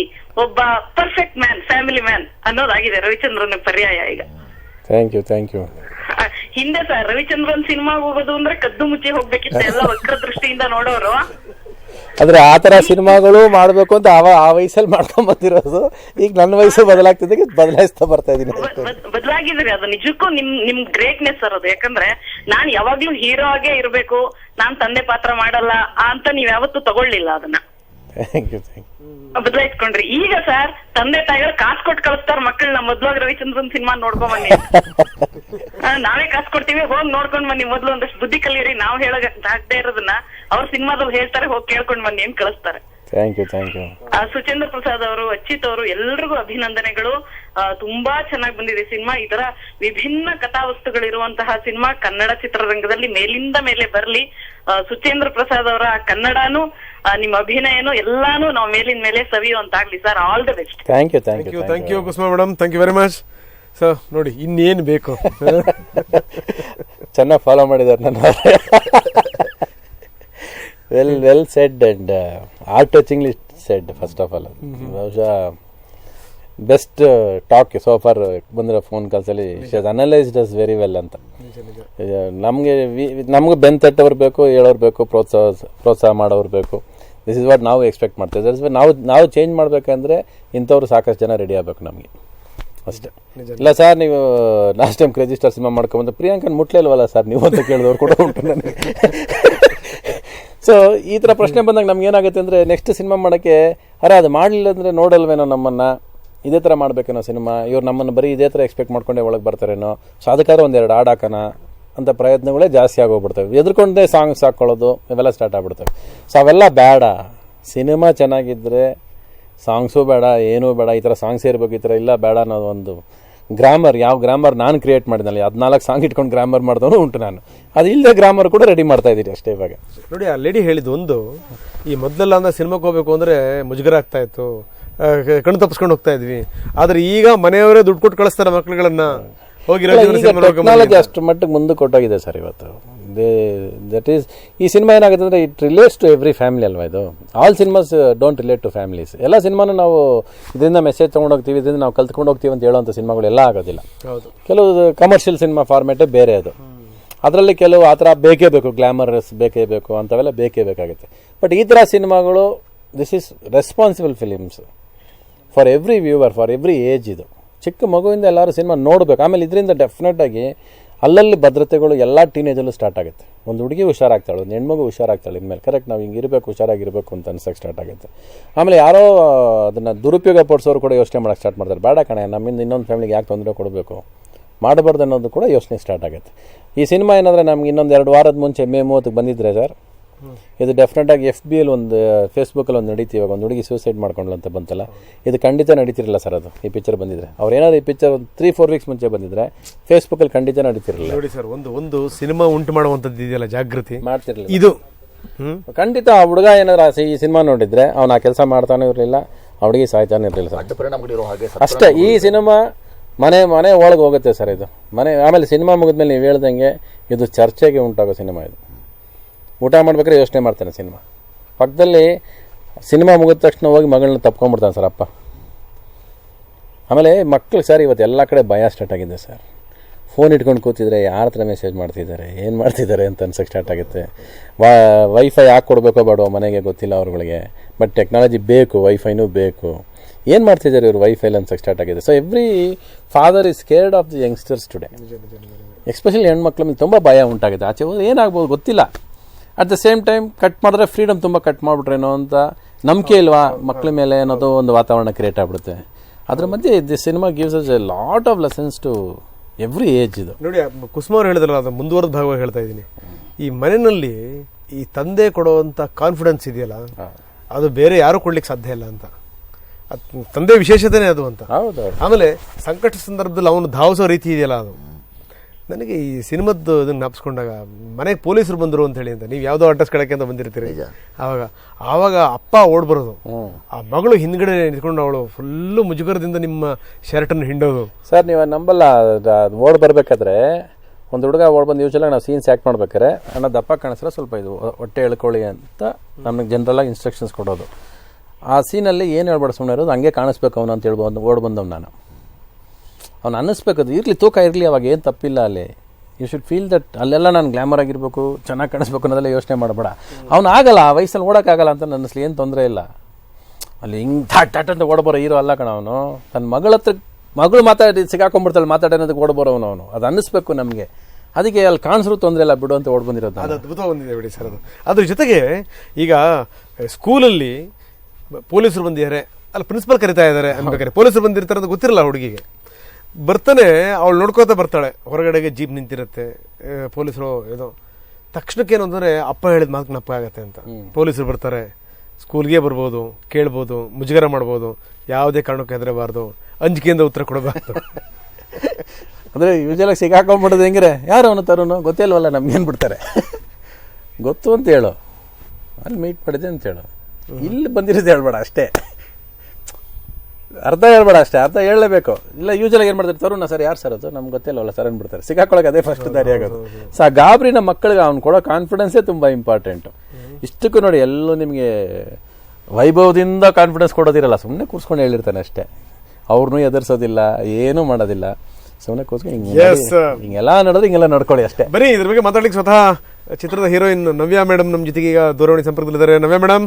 ಒಬ್ಬ ಪರ್ಫೆಕ್ಟ್ ಮ್ಯಾನ್ ಫ್ಯಾಮಿಲಿ ಮ್ಯಾನ್ ಅನ್ನೋದಾಗಿದೆ ರವಿಚಂದ್ರನ್ ಪರ್ಯಾಯ ಈಗ. ಥ್ಯಾಂಕ್ ಯು ಥ್ಯಾಂಕ್ ಯು ಹಿಂದೆ ಸರ್ ರವಿಚಂದ್ರನ್ ಸಿನಿಮಾ ಹೋಗೋದು ಅಂದ್ರೆ ಕದ್ದು ಮುಚ್ಚಿ ಹೋಗ್ಬೇಕಿತ್ತು ಎಲ್ಲ ವಕ್ರ ದೃಷ್ಟಿಯಿಂದ ನೋಡೋರು. ಆದ್ರೆ ಆ ತರ ಸಿನಿಮಾಗಳು ಮಾಡ್ಬೇಕು ಅಂತ ಅವ ಆ ವಯಸ್ಸಲ್ಲಿ ಮಾಡ್ಕೊಂಡ್ ಬಂದಿರೋದು. ಈಗ ನನ್ನ ವಯಸ್ಸು ಬದಲಾಗ್ತಿದ್ದೆ ಬದಲಾಯಿಸ್ತಾ ಬರ್ತಾ ಇದೀನಿ ಬದಲಾಗಿದ್ರಿ ಅದು ನಿಜಕ್ಕೂ ನಿಮ್ ನಿಮ್ ಗ್ರೇಟ್ನೆಸ್ ಸರ್ ಅದು. ಯಾಕಂದ್ರೆ ನಾನ್ ಯಾವಾಗ್ಲೂ ಹೀರೋ ಆಗೇ ಇರ್ಬೇಕು ನಾನ್ ತಂದೆ ಪಾತ್ರ ಮಾಡಲ್ಲ ಅಂತ ನೀವ್ ಯಾವತ್ತೂ ತಗೊಳ್ಳಿಲ್ಲ ಅದನ್ನ. ಬದಲಾಯಿಸ್ಕೊಂಡ್ರಿ. ಈಗ ಸರ್ ತಂದೆ ತಾಯಿಗಳು ಕಾಸು ಕೊಟ್ಟು ಕಳಿಸ್ತಾರ ಮಕ್ಕಳನ್ನ ಮೊದ್ಲಾಗ ರವಿಚಂದ್ರನ್ ಸಿನಿಮಾ ನೋಡ್ಕೊಂಡ್ ಬನ್ನಿ. ನಾವೇ ಕಾಸು ಕೊಡ್ತೀವಿ ಹೋಗಿ ನೋಡ್ಕೊಂಡ್ ಬನ್ನಿ ಮೊದ್ಲು ಒಂದಷ್ಟು ಬುದ್ಧಿ ಕಲಿಯಿರಿ ನಾವ್ ಹೇಳಕ್ ಆಗ್ದೇ ಇರೋದನ್ನ ಅವ್ರ ಸಿನಿಮಾದಲ್ಲಿ ಹೇಳ್ತಾರೆ ಹೋಗಿ ಕೇಳ್ಕೊಂಡ್ ಬನ್ನಿ ಅಂತ ಕಳಿಸ್ತಾರೆ. ಥ್ಯಾಂಕ್ ಯು ಥ್ಯಾಂಕ್ ಯು ಆ, ಸುಚೇಂದ್ರ ಪ್ರಸಾದ್ ಅವರು ಅಚ್ಯುತ್ ಅವರು ಎಲ್ರಿಗೂ ಅಭಿನಂದನೆಗಳು. ತುಂಬಾ ಚೆನ್ನಾಗಿ ಬಂದಿದೆ ಸಿನಿಮಾ. ಈ ತರ ವಿಭಿನ್ನ ಕಥಾವಸ್ತುಗಳಿರುವಂತಹ ಸಿನಿಮಾ ಕನ್ನಡ ಚಿತ್ರರಂಗದಲ್ಲಿ ಮೇಲಿಂದ ಮೇಲೆ ಬರ್ಲಿ. ಸುಚೇಂದ್ರ ಪ್ರಸಾದ್ ಅವರ ಕನ್ನಡನು ಆ, ನಿಮ್ಮ ಅಭಿನಯನು ಎಲ್ಲಾನು ನಾವು ಮೇಲಿನ ಮೇಲೆ ಸವಿಯುವಂತಾಗ್ಲಿ sir. All the best thank you thank you thank you Kusuma madam thank you very much sir ನೋಡಿ ಇನ್ನೇನು ಬೇಕು? ಚೆನ್ನಾಗಿ ಫಾಲೋ ಮಾಡಿದ್ದಾರೆ ನನ್ನ well well said and art touchingly said first of all ಬಹುಶಃ ಬೆಸ್ಟ್ ಟಾಕ್ ಸೋ ಫಾರ್ ಬಂದಿರೋ phone ಕಾಲ್ಸಲ್ಲಿ analysed us very well ಅಂತ. ನಮಗೆ ನಮಗೆ ಬೆನ್ ತಟ್ಟವ್ರು ಬೇಕು ಹೇಳೋರು ಬೇಕು ಪ್ರೋತ್ಸಾಹ ಪ್ರೋತ್ಸಾಹ ಮಾಡೋರು ಬೇಕು. ದಿಸ್ ಇಸ್ ವಾಟ್ ನಾವು ಎಕ್ಸ್ಪೆಕ್ಟ್ ಮಾಡ್ತೀವಿ. ದಟ್ಸ್ ನಾವು ನಾವು ಚೇಂಜ್ ಮಾಡಬೇಕಂದ್ರೆ ಇಂಥವ್ರು ಸಾಕಷ್ಟು ಜನ ರೆಡಿ ಆಗಬೇಕು ನಮಗೆ. ಅಷ್ಟೇ. ಇಲ್ಲ ಸರ್ ನೀವು last time crazy star cinema ಮಾಡ್ಕೊಂಬಂದು ಪ್ರಿಯಾಂಕನ್ ಮುಟ್ಲೇ ಇಲ್ವಲ್ಲ ಸರ್ ನೀವು ಅಂತ ಕೇಳಿದವ್ರು ಕೂಡ ಉಂಟು ನನಗೆ. ಸೊ ಈ ಥರ ಪ್ರಶ್ನೆ ಬಂದಾಗ ನಮ್ಗೆ ಏನಾಗುತ್ತೆ ಅಂದರೆ ನೆಕ್ಸ್ಟ್ ಸಿನಿಮಾ ಮಾಡೋಕ್ಕೆ ಅರೆ ಅದು ಮಾಡಲಿಲ್ಲ ಅಂದರೆ ನೋಡಲ್ವೇನೋ ನಮ್ಮನ್ನು? ಇದೇ ಥರ ಮಾಡಬೇಕೇನೋ ಸಿನಿಮಾ? ಇವ್ರು ನಮ್ಮನ್ನು ಬರೀ ಇದೇ ಥರ ಎಕ್ಸ್ಪೆಕ್ಟ್ ಮಾಡ್ಕೊಂಡೆ ಒಳಗೆ ಬರ್ತಾರೇನೋ? ಸೊ ಅದಕ್ಕಾದ್ರೂ ಒಂದೆರಡು ಹಾಡು ಹಾಕೋಣ ಅಂತ ಪ್ರಯತ್ನಗಳೇ ಜಾಸ್ತಿ ಆಗೋಗ್ಬಿಡ್ತವೆ. ಎದ್ಕೊಂಡೇ ಸಾಂಗ್ಸ್ ಹಾಕ್ಕೊಳ್ಳೋದು ಇವೆಲ್ಲ ಸ್ಟಾರ್ಟ್ ಆಗ್ಬಿಡ್ತವೆ. ಸೊ ಅವೆಲ್ಲ ಬೇಡ. ಸಿನಿಮಾ ಚೆನ್ನಾಗಿದ್ದರೆ ಸಾಂಗ್ಸೂ ಬೇಡ, ಏನೂ ಬೇಡ, ಈ ಥರ ಸಾಂಗ್ಸ್ ಇರಬೇಕು ಈ ಥರ ಇಲ್ಲ ಬೇಡ ಅನ್ನೋದು ಒಂದು ಗ್ರಾಮರ್ ಯಾವ ಗ್ರಾಮರ್ ನಾನು ಕ್ರಿಯೇಟ್ ಮಾಡಿದ್ನಲ್ಲ, ಹದಿನಾಲ್ಕು ಸಾಂಗ್ ಇಟ್ಕೊಂಡು ಗ್ರಾಮರ್ ಮಾಡಿದವನು ಉಂಟು ನಾನು. ಅದು ಇಲ್ಲದೆ ಗ್ರಾಮರ್ ಕೂಡ ರೆಡಿ ಮಾಡ್ತಾ ಇದ್ದೀನಿ ಅಷ್ಟೇ ಇವಾಗ. ನೋಡಿ, ಆ ಲೇಡಿ ಹೇಳಿದ್ದು ಒಂದು, ಈ ಮೊದಲೆಲ್ಲ ಅಂದ್ರೆ ಸಿನಿಮಾಕ್ಕೆ ಹೋಗಬೇಕು ಅಂದರೆ ಮುಜುಗರ ಆಗ್ತಾ ಇತ್ತು. ಕಣ್ಣು ತಪ್ಪಿಸ್ಕೊಂಡು ಹೋಗ್ತಾ ಇದ್ವಿ. ಆದ್ರೆ ಈಗ ಮನೆಯವರೇ ದುಡ್ಡು ಕೊಟ್ಟು ಕಳಿಸ್ತಾರೆ ಮಕ್ಳುಗಳನ್ನ ಹೋಗಿರೋ ಟೆಕ್ನಾಲಜಿ ಅಷ್ಟು ಮಟ್ಟಿಗೆ ಮುಂದೆ ಕೊಟ್ಟೋಗಿದೆ ಸರ್ ಇವತ್ತು. ದಟ್ ಈಸ್ ಈ ಸಿನಿಮಾ ಏನಾಗುತ್ತೆ ಅಂದರೆ it relates to every family ಅಲ್ವಾ ಇದು? All cinemas don't relate to families ಎಲ್ಲ ಸಿನಿಮಾನು ನಾವು ಇದರಿಂದ ಮೆಸೇಜ್ ತೊಗೊಂಡು ಹೋಗ್ತೀವಿ ಇದರಿಂದ ನಾವು ಕಲ್ತ್ಕೊಂಡು ಹೋಗ್ತೀವಿ ಅಂತ ಹೇಳುವಂಥ ಸಿನಿಮಾಗಳು ಎಲ್ಲ ಆಗೋದಿಲ್ಲ. ಹೌದು. ಕೆಲವು ಕಮರ್ಷಿಯಲ್ ಸಿನಿಮಾ ಫಾರ್ಮೇಟೇ ಬೇರೆ ಅದು. ಅದರಲ್ಲಿ ಕೆಲವು ಆ ಥರ ಬೇಕೇ ಬೇಕು ಗ್ಲಾಮರಸ್ ಬೇಕೇ ಬೇಕು ಅಂಥವೆಲ್ಲ ಬೇಕೇ ಬೇಕಾಗುತ್ತೆ. ಬಟ್ ಈ ಥರ ಸಿನಿಮಾಗಳು this is responsible films for every viewer for every age ಇದು. ಚಿಕ್ಕ ಮಗುವಿಂದ ಎಲ್ಲರೂ ಸಿನಿಮಾ ನೋಡಬೇಕು. ಆಮೇಲೆ ಇದರಿಂದ ಡೆಫಿನೆಟಾಗಿ ಅಲ್ಲಲ್ಲಿ ಭದ್ರತೆಗಳು ಎಲ್ಲ ಟೀನೇಜಲ್ಲೂ ಸ್ಟಾರ್ಟ್ ಆಗುತ್ತೆ. ಒಂದು ಹುಡುಗಿ ಹುಷಾರಾಗ್ತಾಳೆ, ಒಂದು ಹೆಣ್ಮಗು ಹುಷಾರಾಗ್ತಾಳೆ ಇನ್ಮೇಲೆ. ಕರೆಕ್ಟ್ ನಾವು ಹಿಂಗಿರಬೇಕು ಹುಷಾರಾಗಿರ್ಬೇಕು ಅಂತ ಅನ್ಸಕ್ಕೆ ಸ್ಟಾರ್ಟ್ ಆಗುತ್ತೆ. ಆಮೇಲೆ ಯಾರೋ ಅದನ್ನು ದುರುಪಯೋಗ ಪಡಿಸೋರು ಕೂಡ ಯೋಚನೆ ಮಾಡೋಕ್ಕೆ ಸ್ಟಾರ್ಟ್ ಮಾಡ್ತಾರೆ. ಬೇಡ ಕಣೆ, ನಮ್ಮಿಂದ ಇನ್ನೊಂದು ಫ್ಯಾಮಿಲಿಗೆ ಯಾಕೆ ತೊಂದರೆ ಕೊಡಬೇಕು? ಮಾಡಬಾರ್ದು ಅನ್ನೋದು ಕೂಡ ಯೋಚನೆ ಸ್ಟಾರ್ಟ್ ಆಗುತ್ತೆ. ಈ ಸಿನಿಮಾ ಏನಂದರೆ ನಮ್ಗೆ ಇನ್ನೊಂದು ಎರಡು ವಾರದ ಮುಂಚೆ ಮೇ ಮೂವತ್ತಕ್ಕೆ ಬಂದಿದ್ದರೆ ಸರ್ ಇದು ಡೆಫಿನೆಟ್ ಆಗಿ ಎಫ್ ಬಿ ಎಲ್ ಒಂದು ಫೇಸ್ಬುಕ್ಕಲ್ಲಿ ಒಂದು ನಡೀತಿ ಇವಾಗ. ಒಂದು ಹುಡುಗಿ ಸೂಸೈಡ್ ಮಾಡ್ಕೊಂಡ್ಲು ಅಂತ ಬಂತಲ್ಲ. ಇದು ಖಂಡಿತ ನಡೀತಿರಲ್ಲ ಸರ್ ಅದು ಈ ಪಿಕ್ಚರ್ ಬಂದಿದ್ರೆ. ಅವ್ರು ಏನಾದ್ರು ಈ ಪಿಕ್ಚರ್ ಒಂದು ತ್ರೀ ಫೋರ್ ವೀಕ್ಸ್ ಮುಂಚೆ ಬಂದಿದ್ರೆ ಫೇಸ್ಬುಕ್ಕಲ್ಲಿ ಖಂಡಿತ ನಡೀತಿರಲಿಲ್ಲ. ನೋಡಿ ಸರ್ ಒಂದು ಒಂದು ಸಿನಿಮಾ ಉಂಟು ಮಾಡುವಂಥದ್ದು ಇದೆಯಲ್ಲ ಜಾಗೃತಿ? ಮಾಡ್ತಿರಲಿಲ್ಲ. ಇದು. ಹ್ಮ್? ಖಂಡಿತ ಆ ಹುಡುಗ ಏನಾದ್ರು ಈ ಸಿನಿಮಾ ನೋಡಿದ್ರೆ ಅವ್ನ ಆ ಕೆಲಸ ಮಾಡ್ತಾನೆ ಇರಲಿಲ್ಲ ಆ ಹುಡುಗಿ ಸಾಯ್ತಾನೆ ಇರಲಿಲ್ಲ ಸರ್. ಅಷ್ಟೇ ಈ ಸಿನಿಮಾ ಮನೆ ಮನೆ ಒಳಗೆ ಹೋಗುತ್ತೆ ಸರ್ ಇದು. ಮನೆ ಆಮೇಲೆ ಸಿನಿಮಾ ಮುಗಿದ್ಮೇಲೆ ನೀವು ಹೇಳ್ದಂಗೆ ಇದು ಚರ್ಚೆಗೆ ಉಂಟಾಗೋ ಸಿನಿಮಾ ಇದು. ಊಟ ಮಾಡ್ಬೇಕಾದ್ರೆ ಯೋಚನೆ ಮಾಡ್ತಾನೆ ಸಿನಿಮಾ. ಪಕ್ಕದಲ್ಲಿ ಸಿನಿಮಾ ಮುಗಿದ ತಕ್ಷಣ ಹೋಗಿ ಮಗಳನ್ನ ತಪ್ಕೊಂಡ್ಬಿಡ್ತಾನೆ ಸರ್ ಅಪ್ಪ. ಆಮೇಲೆ ಮಕ್ಳಿಗೆ ಸರ್ ಇವತ್ತು ಎಲ್ಲ ಕಡೆ ಭಯ ಸ್ಟಾರ್ಟ್ ಆಗಿದೆ ಸರ್. ಫೋನ್ ಇಟ್ಕೊಂಡು ಕೂತಿದ್ರೆ ಯಾರ ಹತ್ರ ಮೆಸೇಜ್ ಮಾಡ್ತಿದ್ದಾರೆ ಏನು ಮಾಡ್ತಿದ್ದಾರೆ ಅಂತ ಅನ್ಸಕ್ಕೆ ಸ್ಟಾರ್ಟ್ ಆಗುತ್ತೆ. ವಾ ವೈಫೈ ಯಾಕೆ ಕೊಡಬೇಕೋ ಬೇಡೋ ಮನೆಗೆ ಗೊತ್ತಿಲ್ಲ ಅವ್ರುಗಳಿಗೆ. ಬಟ್ ಟೆಕ್ನಾಲಜಿ ಬೇಕು ವೈಫೈನೂ ಬೇಕು. ಏನು ಮಾಡ್ತಿದ್ದಾರೆ ಇವರು ವೈಫೈಲ್ ಅನ್ಸಕ್ಕೆ ಸ್ಟಾರ್ಟ್ ಆಗಿದೆ. So every father is cared of the youngsters today especially ಹೆಣ್ಮಕ್ಳ ಮೇಲೆ ತುಂಬ ಭಯ ಉಂಟಾಗಿದೆ. ಆಚೆ ಹೋದ್ರೆ ಏನಾಗ್ಬೋದು ಗೊತ್ತಿಲ್ಲ. At the same time cut ಮಾಡಿದ್ರೆ ಫ್ರೀಡಮ್ ತುಂಬ ಕಟ್ ಮಾಡಿಬಿಟ್ರೇನೋ ಅಂತ ನಂಬಿಕೆ ಇಲ್ವಾ? ಮಕ್ಕಳ ಮೇಲೆ ಅನ್ನೋದು ಒಂದು ವಾತಾವರಣ ಕ್ರಿಯೇಟ್ ಆಗ್ಬಿಡುತ್ತೆ. ಅದ್ರ ಮಧ್ಯೆ the cinema gives us a lot of lessons to every age ಇದು. ನೋಡಿ ಕುಸುಮ ಅವ್ರು ಹೇಳಿದ್ರಲ್ಲ ಅದು ಮುಂದುವರೆದ ಭಾಗವಾಗಿ ಹೇಳ್ತಾ ಇದ್ದೀನಿ. ಈ ಮನೆಯಲ್ಲಿ ಈ ತಂದೆ ಕೊಡುವಂತ ಕಾನ್ಫಿಡೆನ್ಸ್ ಇದೆಯಲ್ಲ ಅದು ಬೇರೆ ಯಾರು ಕೊಡ್ಲಿಕ್ಕೆ ಸಾಧ್ಯ ಇಲ್ಲ ಅಂತ. ತಂದೆ ವಿಶೇಷತೆನೇ ಅದು ಅಂತ. ಹೌದು. ಆಮೇಲೆ ಸಂಕಟ ಸಂದರ್ಭದಲ್ಲಿ ಅವನು ಧಾವಿಸೋ ರೀತಿ ಇದೆಯಲ್ಲ ಅದು. ನನಗೆ ಈ ಸಿನಿಮದ್ದು ಇದನ್ನ ನಾಪಿಸ್ಕೊಂಡಾಗ ಮನೆಗೆ ಪೊಲೀಸರು ಬಂದರು ಅಂತ ಹೇಳಿ ಅಂತ. ನೀವು ಯಾವುದೋ ಅಡ್ರೆಸ್ ಕಳಕ್ಕೆ ಅಂತ ಬಂದಿರ್ತೀರಿ. ಆವಾಗ ಆವಾಗ ಅಪ್ಪ ಓಡ್ ಬರೋದು. ಆ ಮಗಳು ಹಿಂದ್ಗಡೆ ನಿಂತ್ಕೊಂಡು ಅವಳು ಫುಲ್ಲು ಮುಜುಗರದಿಂದ ನಿಮ್ಮ ಶರ್ಟನ್ನು ಹಿಂಡೋದು. ಸರ್ ನೀವು ನಂಬಲ್ಲ ಓಡ್ ಬರಬೇಕಾದ್ರೆ ಒಂದು ಹುಡುಗ ಓಡ್ ಬಂದು ಯೂಶಲಾಗಿ ನಾವು ಸೀನ್ಸ್ ಆ್ಯಕ್ಟ್ ಮಾಡ್ಬೇಕಾದ್ರೆ ಅಣ್ಣ ದಪ್ಪ ಕಾಣಿಸ್ರೆ ಸ್ವಲ್ಪ ಇದು ಹೊಟ್ಟೆ ಎಳ್ಕೊಳ್ಳಿ ಅಂತ ನಮಗೆ ಜನರಲಾಗಿ ಇನ್ಸ್ಟ್ರಕ್ಷನ್ಸ್ ಕೊಡೋದು. ಆ ಸೀನಲ್ಲಿ ಏನು ಹೇಳ್ಬಾರ್ದು ಸುಮ್ಮನೆ ಇರೋದು ಹಂಗೆ ಕಾಣಿಸ್ಬೇಕು ಅವನು ಅಂತ ಹೇಳ್ಬೋದು ಓಡ್ ಬಂದವ್ ನಾನು. ಅವ್ನು ಅನ್ನಿಸ್ಬೇಕು ಇರಲಿ, ತೂಕ ಇರಲಿ, ಅವಾಗ ಏನು ತಪ್ಪಿಲ್ಲ ಅಲ್ಲಿ. ಯು ಶುಡ್ ಫೀಲ್ ದಟ್ ಅಲ್ಲೆಲ್ಲ ನಾನು ಗ್ಲಾಮರ್ ಆಗಿರ್ಬೇಕು, ಚೆನ್ನಾಗಿ ಕಾಣಿಸ್ಬೇಕು ಅನ್ನೋದೆಲ್ಲ ಯೋಚನೆ ಮಾಡಬೇಡ. ಅವ್ನು ಆಗಲ್ಲ, ಆ ವಯಸ್ಸಲ್ಲಿ ಓಡೋಕ್ಕಾಗಲ್ಲ ಅಂತ ಅನ್ನಿಸ್ಲಿ ಏನು ತೊಂದರೆ ಇಲ್ಲ. ಅಲ್ಲಿ ಹಿಂಗೆ ಥಾಟ್ ಥಾಟ್ ಅಂತ ಓಡಬರೋ ಹೀರೋ ಅಲ್ಲ ಕಣ ಅವನು. ತನ್ನ ಮಗಳ ಹತ್ರ, ಮಗಳು ಮಾತಾಡಿ ಸಿಗಾಕೊಂಡ್ಬಿಡ್ತಾಳೆ ಮಾತಾಡೋದಕ್ಕೆ ಓಡಬರೋನು ಅವನು ಅದು ಅನ್ನಿಸ್ಬೇಕು ನಮಗೆ. ಅದಕ್ಕೆ ಅಲ್ಲಿ ಕಾಣಿಸ್ರು ತೊಂದರೆ ಇಲ್ಲ, ಬಿಡು ಅಂತ ಓಡ್ ಬಂದಿರೋದು ಅದು. ಅದ್ಭುತ ಬಂದಿದೆ ಬಿಡಿ ಸರ್ ಅದು. ಅದ್ರ ಜೊತೆಗೆ ಈಗ ಸ್ಕೂಲಲ್ಲಿ ಪೊಲೀಸರು ಬಂದಿದ್ದಾರೆ. ಅಲ್ಲಿ, ಪ್ರಿನ್ಸಿಪಲ್ ಕರಿತಾ ಇದ್ದಾರೆ ಅನ್ಬೇಕಾದ್ರೆ ಪೊಲೀಸರು ಬಂದಿರ್ತಾರೆ ಅಂತ ಗೊತ್ತಿರಲ್ಲ ಹುಡುಗಿಗೆ. ಬರ್ತಾನೆ ಅವಳು ನೋಡ್ಕೋತಾ ಬರ್ತಾಳೆ. ಹೊರಗಡೆಗೆ ಜೀಪ್ ನಿಂತಿರುತ್ತೆ ಪೊಲೀಸರು ಏನೋ ತಕ್ಷಣಕ್ಕೆ ಏನು ಅಂದರೆ ಅಪ್ಪ ಹೇಳಿದ ಮಾತು ನಪ್ಪ ಆಗತ್ತೆ ಅಂತ. ಪೊಲೀಸರು ಬರ್ತಾರೆ ಸ್ಕೂಲ್ಗೆ ಬರ್ಬೋದು ಕೇಳ್ಬೋದು ಮುಜುಗರ ಮಾಡ್ಬೋದು ಯಾವುದೇ ಕಾರಣಕ್ಕೆ ಹೆದರಬಾರ್ದು ಅಂಜಿಕೆಯಿಂದ ಉತ್ತರ ಕೊಡಬಾರ್ದು. ಅಂದರೆ ಯೂಶಲಾಗಿ ಸಿಗಾಕೊಂಡ್ಬಿಡೋದು ಹೆಂಗ್ರೆ ಯಾರು ಅವನು ತರೋನು ಗೊತ್ತೇ ಇಲ್ವಲ್ಲ ನಮ್ಗೇನು ಬಿಡ್ತಾರೆ? ಗೊತ್ತು ಅಂತ ಹೇಳು. ಅಲ್ಲಿ ಮೀಟ್ ಮಾಡಿದೆ ಅಂತ ಹೇಳು. ಇಲ್ಲಿ ಬಂದಿರೋದು ಹೇಳ್ಬೇಡ ಅಷ್ಟೇ. ಅರ್ಧ ಹೇಳ್ಬೇಡ ಅಷ್ಟೇ ಅರ್ಧ ಹೇಳಲೇಬೇಕು. ಇಲ್ಲ ಯೂಜಲಾಗಿ ಏನು ಮಾಡ್ತಾರೆ ತರುಣ ಸರ್ ಯಾರು ಸರ್ ಅದು? ನಮ್ಗೆ ಗೊತ್ತಿಲ್ಲವಲ್ಲ ಸರ್ ಅಂದ್ಬಿಡ್ತಾರೆ. ಸಿಗಾಕೊಳ್ಳೋಕೆ ಅದೇ ಫಸ್ಟ್ ದಾರಿ ಆಗೋದು. ಸೊ ಆ ಗಾಬರಿನ ಮಕ್ಕಳಿಗೆ ಅವ್ನು ಕೊಡೋ ಕಾನ್ಫಿಡೆನ್ಸೇ ತುಂಬ ಇಂಪಾರ್ಟೆಂಟು ಇಷ್ಟಕ್ಕೂ ನೋಡಿ ಎಲ್ಲೂ ನಿಮಗೆ ವೈಭವದಿಂದ ಕಾನ್ಫಿಡೆನ್ಸ್ ಕೊಡೋದಿರಲ್ಲ. ಸುಮ್ಮನೆ ಕೂರ್ಸ್ಕೊಂಡು ಹೇಳಿರ್ತಾನೆ ಅಷ್ಟೇ. ಅವ್ರನ್ನೂ ಎದುರಿಸೋದಿಲ್ಲ ಏನೂ ಮಾಡೋದಿಲ್ಲ. ಸುಮ್ಮನೆ ಕೂರ್ಸ್ಕೊಂಡು ಹಿಂಗೆ. ಹಿಂಗೆಲ್ಲ ನಡೆದ್ರೆ ಹಿಂಗೆಲ್ಲ ನಡ್ಕೊಳ್ಳಿ ಅಷ್ಟೇ. ಬರೀ ಇದ್ರ ಬಗ್ಗೆ ಮಾತಾಡ್ಲಿಕ್ಕೆ ಸ್ವತಃ ಚಿತ್ರದ ಹೀರೋಯಿನ್ ನವ್ಯಾ ಮೇಡಮ್ ನಮ್ಮ ಜೊತೆಗೆ ಈಗ ದೂರವಾಣಿ ಸಂಪರ್ಕದಲ್ಲಿದ್ದಾರೆ. Navya madam?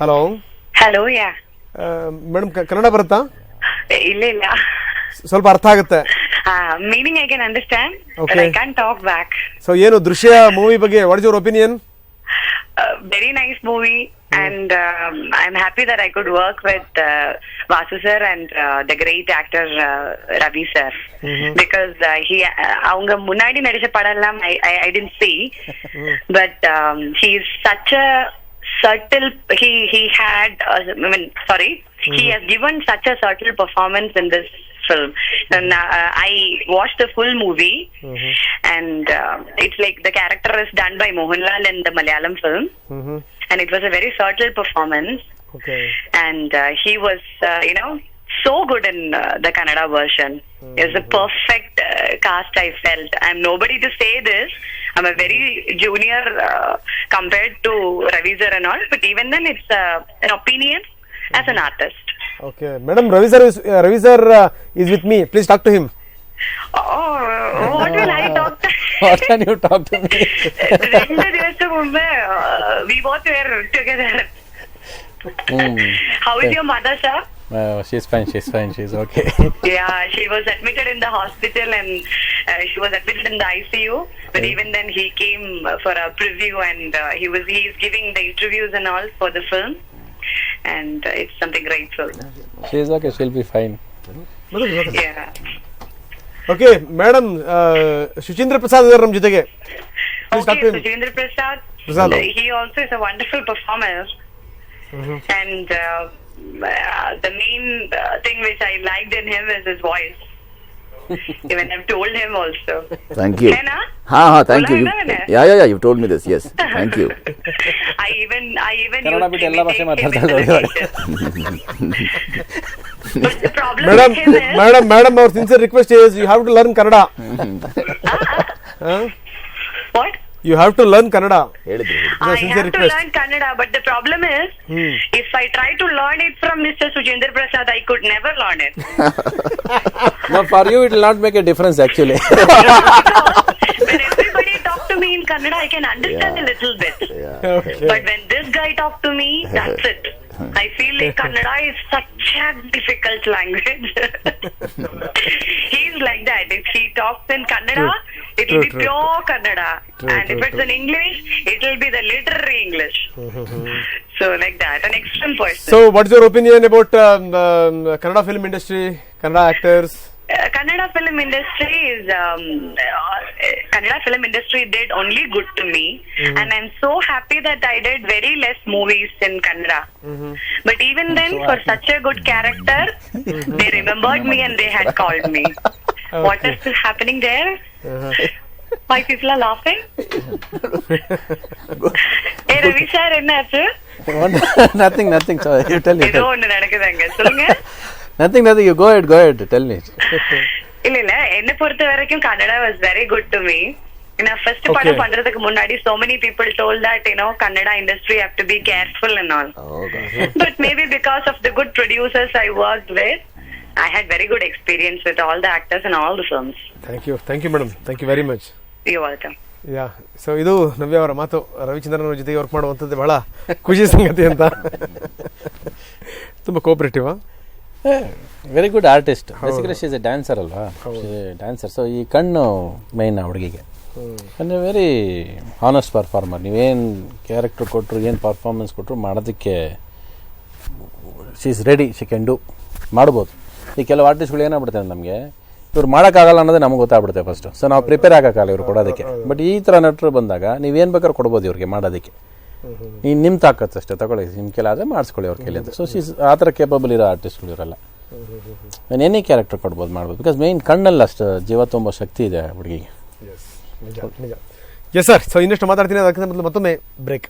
Hello hello yeah madam Kannada ಬರುತ್ತಾ ಇಲ್ಲ ಇಲ್ಲ ಸ್ವಲ್ಪ ಅರ್ಥ ಆಗುತ್ತೆ meaning I can understand Okay. I can talk back so ಏನು ದೃಶ್ಯ ಮೂವಿ ಬಗ್ಗೆ what is your opinion very nice movie And um, I'm happy that I could work with uh, Vasu sir and uh, the great actor uh, Ravi sir because uh, he அவங்க முன்னாடி நடிச்ச படம் எல்லாம் I, I, I didn't see but um, he's such a subtle he he had uh, I mean sorry he has given such a subtle performance in this film and uh, I watched the full movie and uh, it's like the character is done by Mohanlal in the Malayalam film Mm-hmm. and it was a very subtle performance okay and uh, he was uh, you know so good in uh, the Kannada version. It was a perfect uh, cast. I felt I'm nobody to say this. I'm a very junior uh, compared to Ravi and all, but even then it's uh, an opinion as an artist. Okay, Madam Ravi is, uh, uh, is with me. Please talk to him. Oh, uh, what will I talk to? what can you talk to me? Uh, we both were together. Mm. How is your mother, sir? She's fine. She's fine. She's okay. yeah, she was admitted in the hospital and uh, she was admitted in the ICU. But even then, he came uh, for a preview and uh, he was he's giving the interviews and all for the film, and uh, it's something grateful. she's okay, she'll be fine. Yeah. Okay madam Shuchindra Prasad ಇದ್ದಾರೆ ನಮ್ಮ ಜೊತೆಗೆ please talk Okay, to him Sujendra Prasad. Prasad. uh, He also is a wonderful performer, and uh, uh, the main uh, Even I've told him also. Thank you है ना? ಹಾ ಹಾ thank you बोला है ना मैंने? Yeah yeah yeah you told me this yes thank you I even I even Kannada used ಬಿಟ್ಟು to ಎಲ್ಲ ಭಾಷೆ imitate him ಮಾತಾಡ್ತಾ in the ಇದ್ದಾರೆ. vacation. But the problem madam with him is madam madam ಅವ್ರ sincere request is you have to learn Kannada you have to learn Kannada. I have request. to learn Kannada, but the problem is, hmm. if I try to learn it from Mr. Sujinder Prasad, I could never learn it. no, for you, it will not make a difference actually. when everybody talk to me in Kannada, I can understand yeah. a little bit. Yeah. Okay. But when this guy talk to me, that's it. I feel like Kannada is such a difficult language. He's like that. If he talks in Kannada, it'll be pure Kannada. and if it's in English, it'll be the literary English. so like that, an extreme person. So what's your opinion about um, um, Kannada film industry, Kannada actors? industry is um, uh, Kannada film industry did only good to me, and I'm so happy that I did very less movies in Kannada. But even then, for such a good character, they remembered me and they had called me. What is this happening there? Why people are laughing? hey Ravi sir, என்னாச்சு nothing, nothing. So you tell me. ஏதோ ஒண்ணு நடக்குதாங்க சொல்லுங்க Nothing, nothing. You go ahead, go ahead. Tell me. இல்ல இல்ல என்ன பொறுத்த வரைக்கும் Kannada was very good to me நான் ஃபர்ஸ்ட் Okay. படம் பண்றதுக்கு முன்னாடி so many people told that you know kannada industry have to be careful and all but maybe because of the good producers i worked with i had very good experience with all the actors and all the films thank you thank you madam thank you very much you're welcome yeah so ಇದು ನವ್ಯ ಅವರ ಮಾತು ರವಿಚಂದ್ರನ್ ಅವ್ರ ಜೊತೆಗೆ work ಮಾಡುವಂಥದ್ದು ಬಹಳ ಖುಷಿ ಸಂಗತಿ ಅಂತ ತುಂಬ cooperative very good artist basically she's a dancer ಅಲ್ವಾ? ಡ್ಯಾನ್ಸರ್ ಸೊ ಈ ಕಣ್ಣು ಮೇನ್ ಹುಡುಗಿಗೆ. ಅಂದರೆ ವೆರಿ ಹಾನೆಸ್ಟ್ ಪರ್ಫಾರ್ಮರ್ ನೀವೇನು ಕ್ಯಾರೆಕ್ಟರ್ ಕೊಟ್ಟರು ಏನು ಪರ್ಫಾರ್ಮೆನ್ಸ್ ಕೊಟ್ಟರು ಮಾಡೋದಕ್ಕೆ she is ready she can do ಮಾಡ್ಬೋದು. ಈ ಕೆಲವು ಆರ್ಟಿಸ್ಟ್ಗಳು ಏನಾಗ್ಬಿಡ್ತಾರೆ ನಮಗೆ ಇವ್ರು ಮಾಡೋಕ್ಕಾಗಲ್ಲ ಅನ್ನೋದೇ ನಮ್ಗೆ ಗೊತ್ತಾಗ್ಬಿಡುತ್ತೆ ಫಸ್ಟು ಸೊ ನಾವು ಪ್ರಿಪೇರ್ ಆಗೋಕ್ಕಾಗಲ್ಲ ಇವ್ರು ಕೊಡೋದಕ್ಕೆ. ಬಟ್ ಈ ಥರ ನಟರು ಬಂದಾಗ ನೀವೇನು ಬೇಕಾದ್ರೂ ಕೊಡ್ಬೋದು ಇವ್ರಿಗೆ ಮಾಡೋದಕ್ಕೆ. ನೀನು ನಿಮ್ಮ ತಾಕತ್ತು ಅಷ್ಟೇ, ತಗೊಳ್ಳಿ ನಿಮ್ಮ ಕೆಲ ಆದರೆ ಮಾಡಿಸ್ಕೊಳ್ಳಿ ಅವ್ರ ಕೈಲಿ ಅಂತ. ಸೊ ಶೀಸ್ ಆ ಥರ ಕೇಪಬಲ್ ಇರೋ ಆರ್ಟಿಸ್ಟ್ಗಳು ಇವರೆಲ್ಲ ನಾನು ಏನೇ ಕ್ಯಾರೆಕ್ಟರ್ ಕೊಡ್ಬೋದು, ಮಾಡ್ಬೋದು. ಬಿಕಾಸ್ ಮೇಯ್ನ್ ಕಣ್ಣಲ್ಲಿ ಅಷ್ಟು ಜೀವ ತುಂಬ ಶಕ್ತಿ ಇದೆ ಹುಡುಗಿಗೆ. ಎಸ್ ಸರ್ ಸೊ ಇನ್ನಷ್ಟು ಮಾತಾಡ್ತೀನಿ, ಅದಕ್ಕಿಂತ ಮೊದಲು ಮತ್ತೊಮ್ಮೆ ಬ್ರೇಕ್